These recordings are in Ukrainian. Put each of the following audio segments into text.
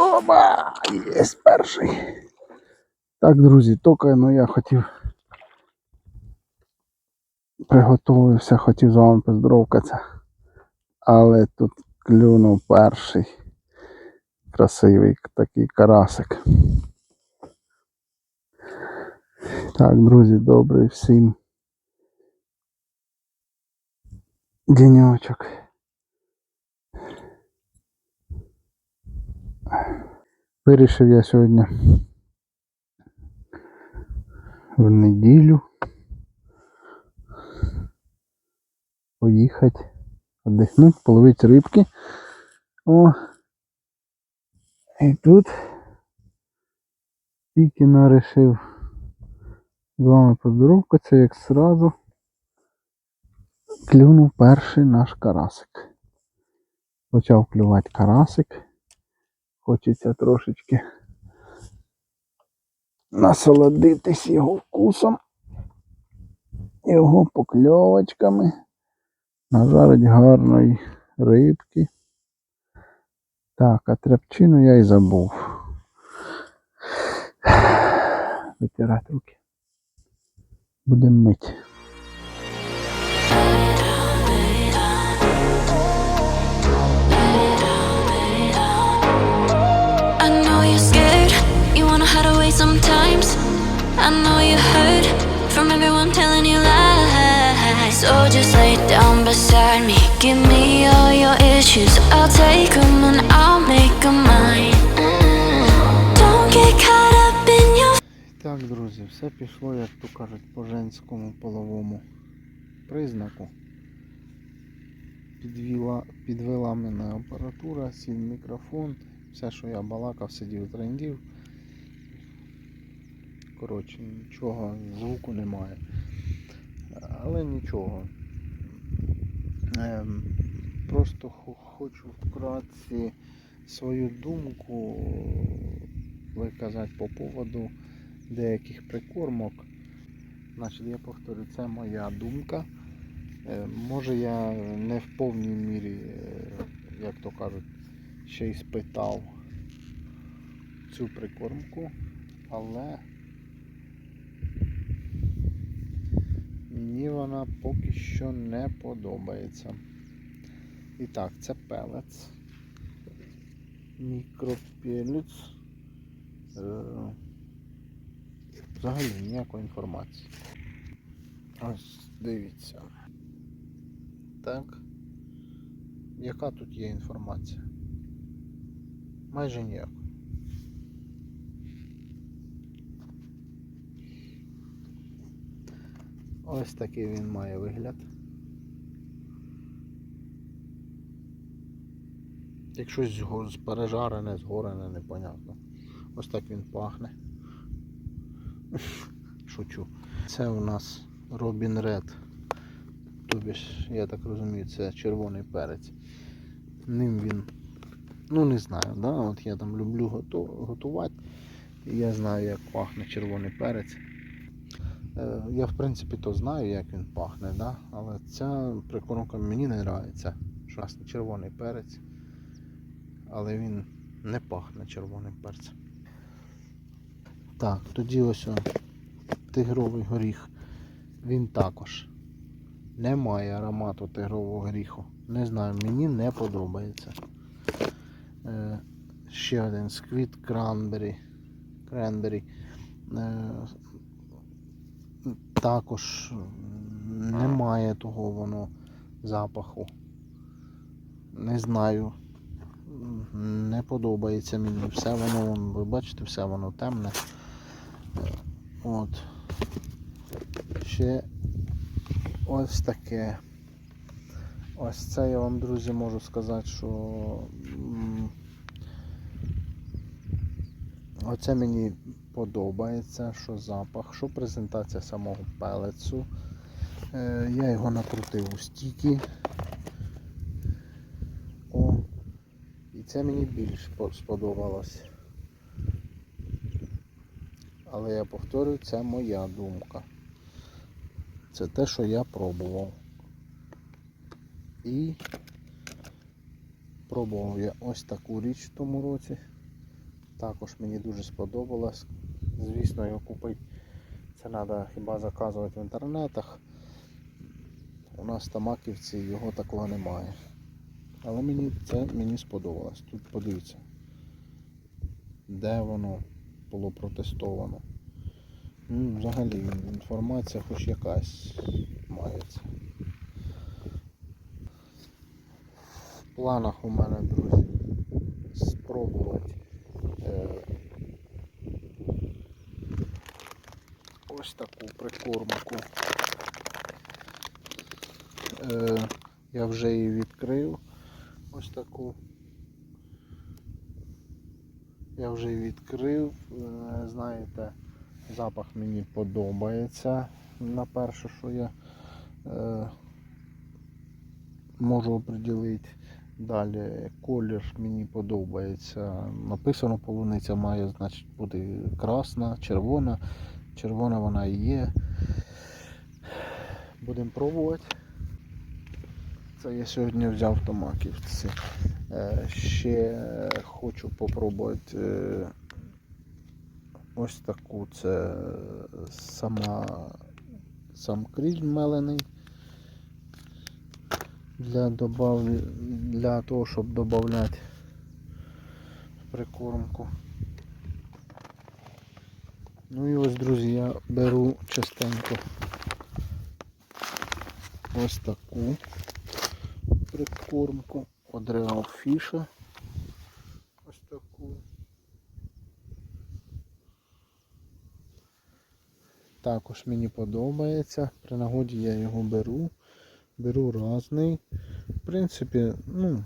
Оба! Є перший. Так, друзі, тільки ну, я хотів. Приготувався, хотів з вами поздоровкатися. Але тут клюнув перший красивий такий карасик. Так, друзі, добрий всім. Денечок. Вирішив я сьогодні в неділю поїхати, віддихнути, половити рибки. О. І тут тільки нарішив з вами поздоровкатися, як сразу клюнув перший наш карасик. Почав клювати карасик. Хочеться трошечки насолодитись його вкусом, його покльовочками, нажарить гарної рибки. Так, а тряпчину я й забув. Витирати руки. Будемо мити. Так, друзі, все пішло, як то кажуть, по женському половому признаку. Підвела, мене апаратура, сів мікрофон, все, що я балакав, сидів, трендів. Коротше, нічого, звуку немає. Але нічого. Ем, просто хо- хочу вкратці свою думку виказати по поводу деяких прикормок. Значить, я повторю, це моя думка. Е, Може я не в повній мірі, е, як то кажуть, ще й спитав цю прикормку, але мені вона поки що не подобається. І так, це пелець. Мікропелець. Е, Взагалі ніякої інформації. Ось дивіться. Так. Яка тут є інформація? Майже ніякої. Ось такий він має вигляд. Як щось пережарене, згорене, непонятно. Ось так він пахне. Шучу. Це у нас Робін Ред. Тобі я так розумію, це червоний перець. Ним він, ну не знаю, да? от я там люблю готу- готувати. Я знаю, як пахне червоний перець. Е, Я в принципі то знаю, як він пахне, да? але ця прикормка мені не подобається. Нас червоний перець, але він не пахне червоним перцем. Так, тоді ось о, тигровий горіх. Він також не має аромату тигрового горіху. Не знаю, мені не подобається. Е, ще один сквіт кранбері. Кренбері. Е, також немає того воно запаху. Не знаю. Не подобається мені. Все воно, ви бачите, все воно темне. От. Ще ось таке. Ось це я вам, друзі, можу сказати, що оце мені подобається, що запах, що презентація самого пелецу. Е, я його накрутив у стіки. О, і це мені більш сподобалось. Але я повторюю, це моя думка. Це те, що я пробував. І пробував я ось таку річ в тому році. Також мені дуже сподобалось. Звісно, його купити це треба хіба заказувати в інтернетах. У нас в Тамаківці його такого немає. Але мені це мені сподобалось. Тут подивіться, де воно було протестовано. Ну, взагалі інформація хоч якась мається. В планах у мене, друзі, спробувати ось таку прикормку. Е, я вже її відкрив. Ось таку. Я вже відкрив. Е, знаєте, запах мені подобається. На перше, що я е, можу оприділити. Далі колір мені подобається. Написано полуниця має, значить, буде красна, червона. Червона вона і є. Будемо пробувати. Це я сьогодні взяв в Томаківці. Е, Ще хочу попробувати е, ось таку. Це сама сам кріль мелений. Для, добав... для того, щоб додати прикормку. Ну і ось, друзі, я беру частенько ось таку прикормку Real Fish. Ось таку. Також мені подобається. При нагоді я його беру. Беру разний. В принципі, ну,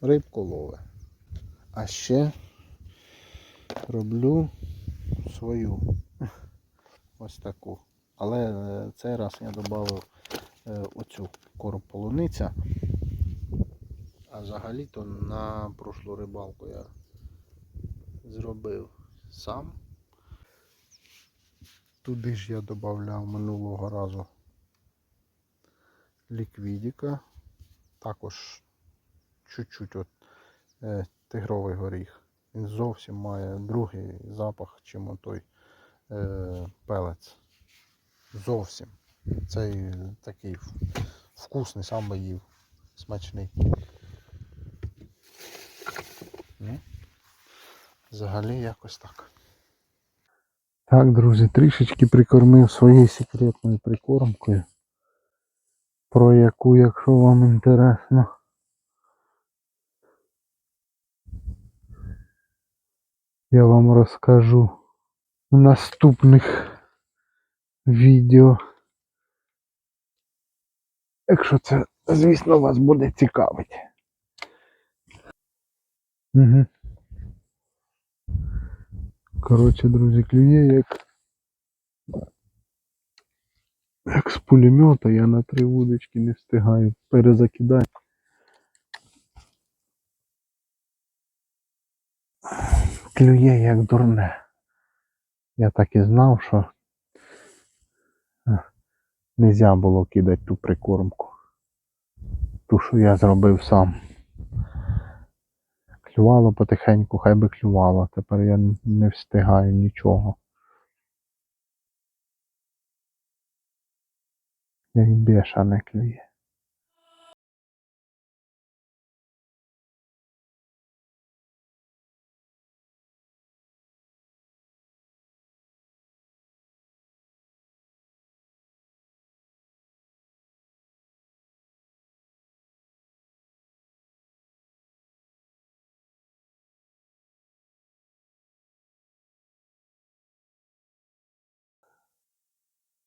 рибку лове. А ще роблю свою. Ось таку. Але е, цей раз я додав оцю корм полуниця. А взагалі-то на прошлу рибалку я зробив сам. Туди ж я додавав минулого разу ліквідіка. Також чуть-чуть от, е, тигровий горіх. Він зовсім має другий запах, чим той е, пелець. Зовсім. Цей такий вкусний, сам би їв, смачний. Ну, взагалі якось так. Так, друзі, трішечки прикормив своєю секретною прикормкою. Про яку, якщо вам інтересно. Я вам розкажу в наступних відео. Якщо це, звісно, вас буде цікавити. Угу. Коротше, друзі, клює як. Як з пулемета я на три вудочки не встигаю перезакидати. Клює як дурне. Я так і знав, що Нельзя було кидати ту прикормку. Ту, що я зробив сам. Клювало потихеньку, хай би клювало. Тепер я не встигаю нічого. Як бешане клює.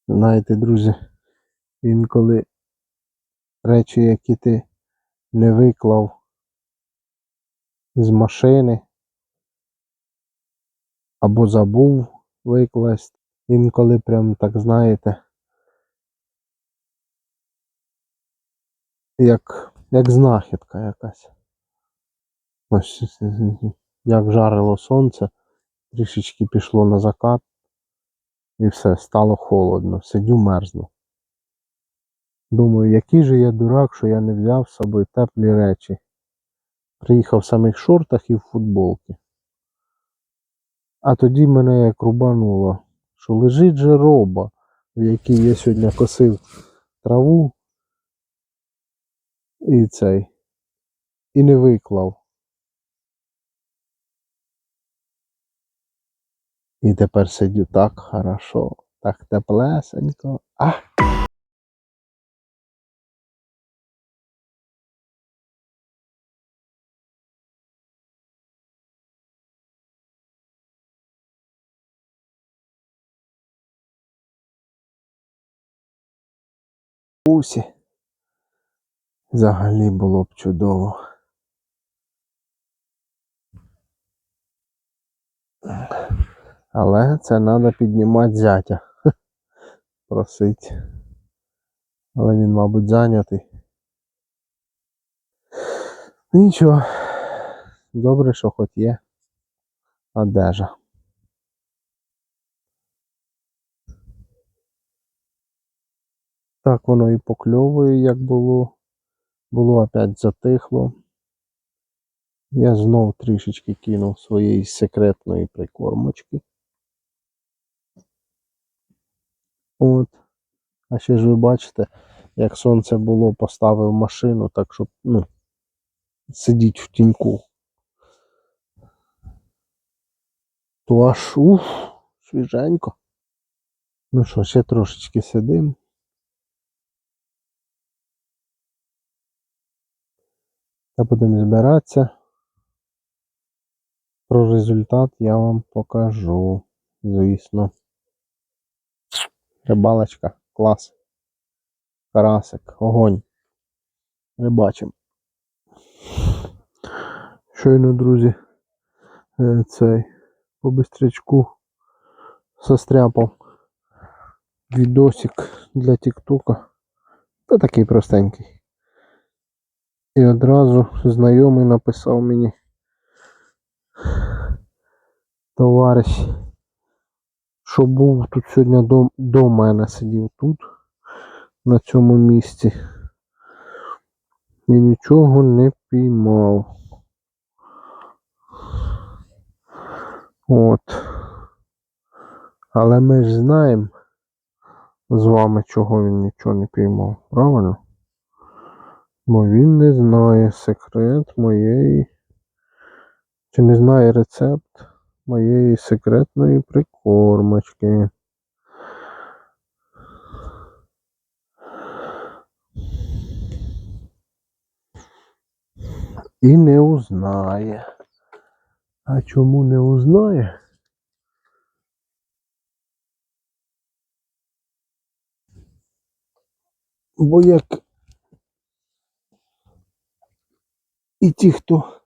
Знаєте, друзі, інколи речі, які ти не виклав з машини або забув викласти, інколи прям так знаєте, як, як знахідка якась. Ось як жарило сонце, трішечки пішло на закат. І все, стало холодно, сидю мерзну. Думаю, який же я дурак, що я не взяв з собою теплі речі. Приїхав в самих шортах і в футболці. А тоді мене як рубануло, що лежить же роба, в якій я сьогодні косив траву і цей. І не виклав. І тепер сидю так хорошо, так теплесенько. А! Усі. Взагалі було б чудово. Але це треба піднімати зятя. Просить. Але він, мабуть, зайнятий. Нічого. Добре, що хоч є одежа. Так воно і покльовує, як було. Було опять затихло. Я знов трішечки кинув своєї секретної прикормочки. От. А ще ж ви бачите, як сонце було, поставив машину, так щоб, ну, сидіть в тіньку. То аж уф, свіженько. Ну що, ще трошечки сидим. Та будемо збиратися. Про результат я вам покажу, звісно. Рибалочка, клас. Карасик, огонь. Рибачим. Щойно, друзі, е, цей по бистрячку состряпав відосик для Тіктока. Та такий простенький. І одразу знайомий написав мені товариш, що був тут сьогодні до, до мене сидів тут, на цьому місці. І нічого не піймав. От. Але ми ж знаємо з вами, чого він нічого не піймав, правильно? Бо він не знає секрет моєї. Чи не знає рецепт моєї секретної прикормочки. І не узнає. А чому не узнає? Бо як і ті, хто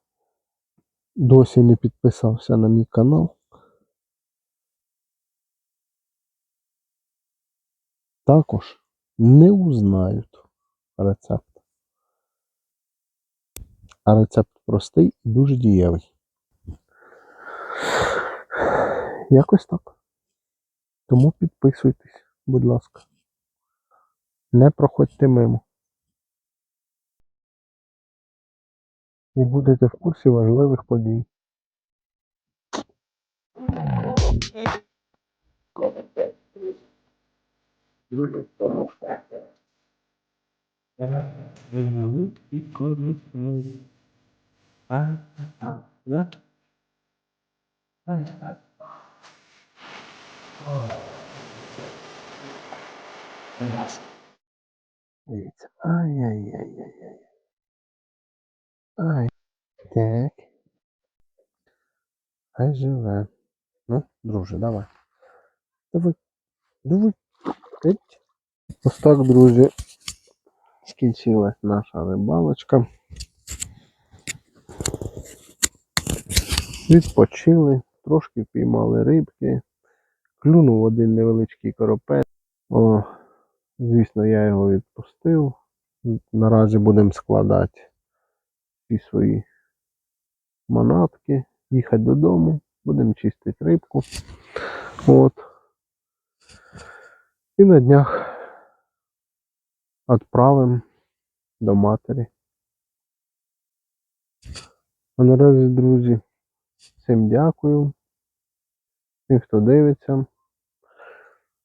досі не підписався на мій канал, також не узнають рецепт. А рецепт простий і дуже дієвий. Якось так. Тому підписуйтесь, будь ласка. Не проходьте мимо. І будете в курсі важливих подій. Дивіться. Ай-яй-яй-яй-яй. Ай. Так. Хай живе. Ну, друже, давай. Давай. Давай. Ось так, друзі. Скінчилась наша рибалочка. Відпочили, трошки впіймали рибки. Клюнув один невеличкий коропець. О, звісно, я його відпустив. Наразі будемо складати всі свої манатки, їхати додому, будемо чистити рибку. От. І на днях відправимо до матері. А наразі, друзі, всім дякую. всім, хто дивиться,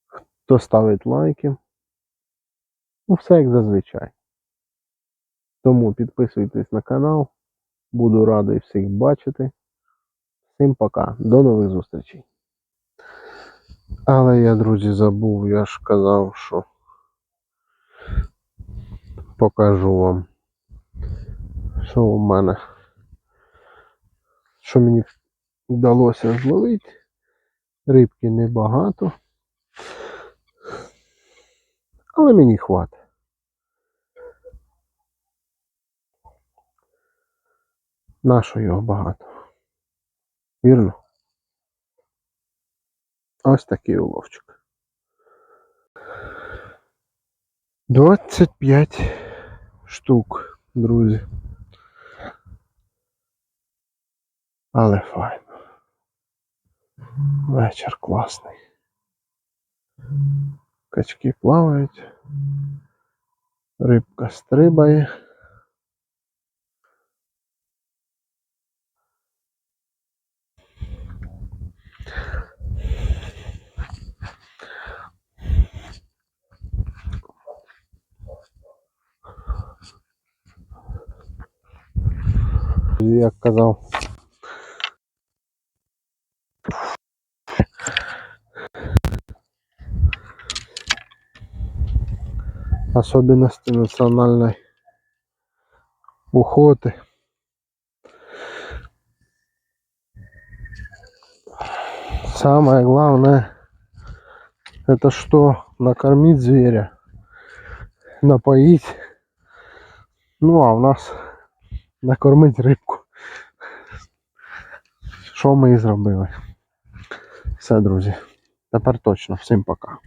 хто ставить лайки. Ну, все як зазвичай. Тому підписуйтесь на канал. Буду радий всіх бачити. Всім пока. До нових зустрічей. Але я, друзі, забув, я ж казав, що покажу вам, що у мене, що мені вдалося зловити. Рибки небагато. Але мені хватить. Нашого його багато. Вірно? Ось такий уловчик. 25 штук, друзі. Але файно. Вечір класний. Качки плавають. Рибка стрибає. Як казав. Особенности национальной охоты. Самое главное, это что? Накормить зверя, напоить. Ну, а у нас накормить рибку. Що ми і зробили. Все, друзі. Тепер точно. Всім пока.